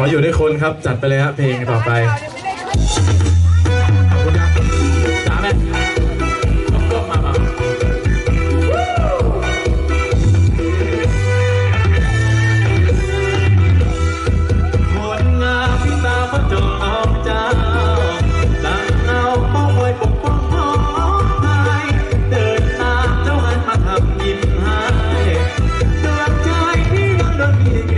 ขออยู่ด้วยคนครับ จัดไปเลยครับเพลงต่อไปขอบคุณครับจ้าแม่ก้มามาคนงามที่ตาพระจงน้องเจ้าดังเงาเป้าไว้ปกป้องน้องไทยเดินตามเจ้าหันมาทำยิ้มให้ดวงใจที่ยังโดนพี่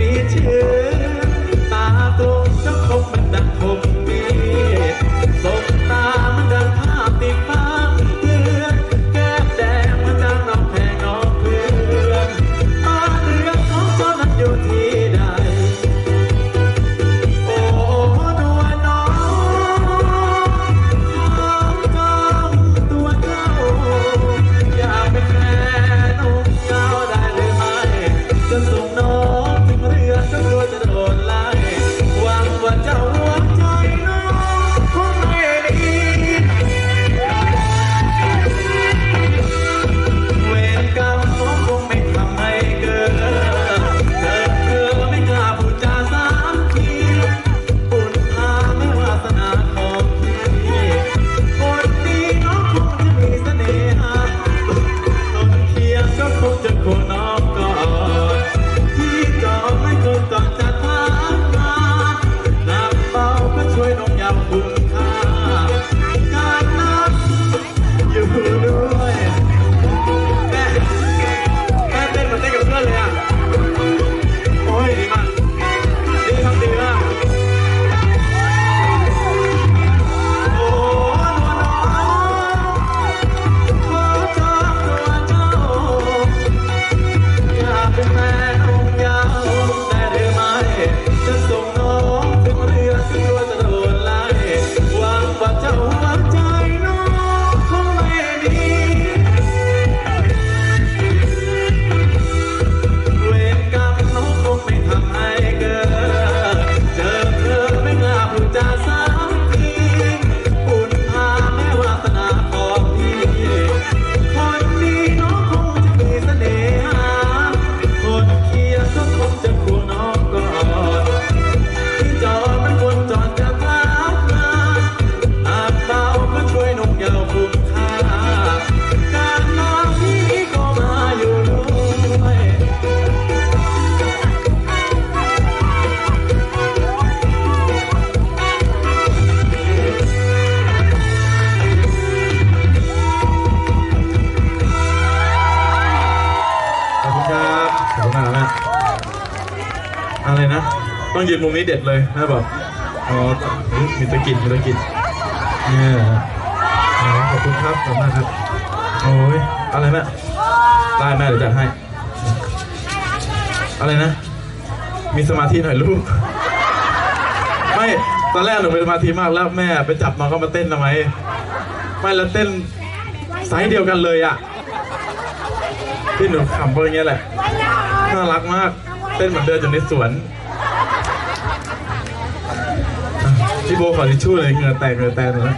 ขอบคุณมากนะอะไรนะ ต้องยืนมุมนี้เด็ดเลยนะบอกอ๋อมีตะกินมีตะกินเนี่ยอ๋อขอบคุณครับขอบคุณมากครับโอ้ยอะไรแม่ได้แม่เดี๋ยวจัดให้ อะไรนะ มีสมาธิหน่อยลูก ไม่ตอนแรกหนูมีสมาธิมากแล้วแม่ไปจับน้องเขามาเต้นทำไมไม่แล้วเต้นไซส์เดียวกันเลยอะ ที่หนูขำเพราะอย่างเงี้ยแหละ น่ารักมาก เต้นเหมือนเดินอยู่ในสวน พี่โบขอทิชชู่เลยเหงื่อแตกเหงื่อแตกเลยนะ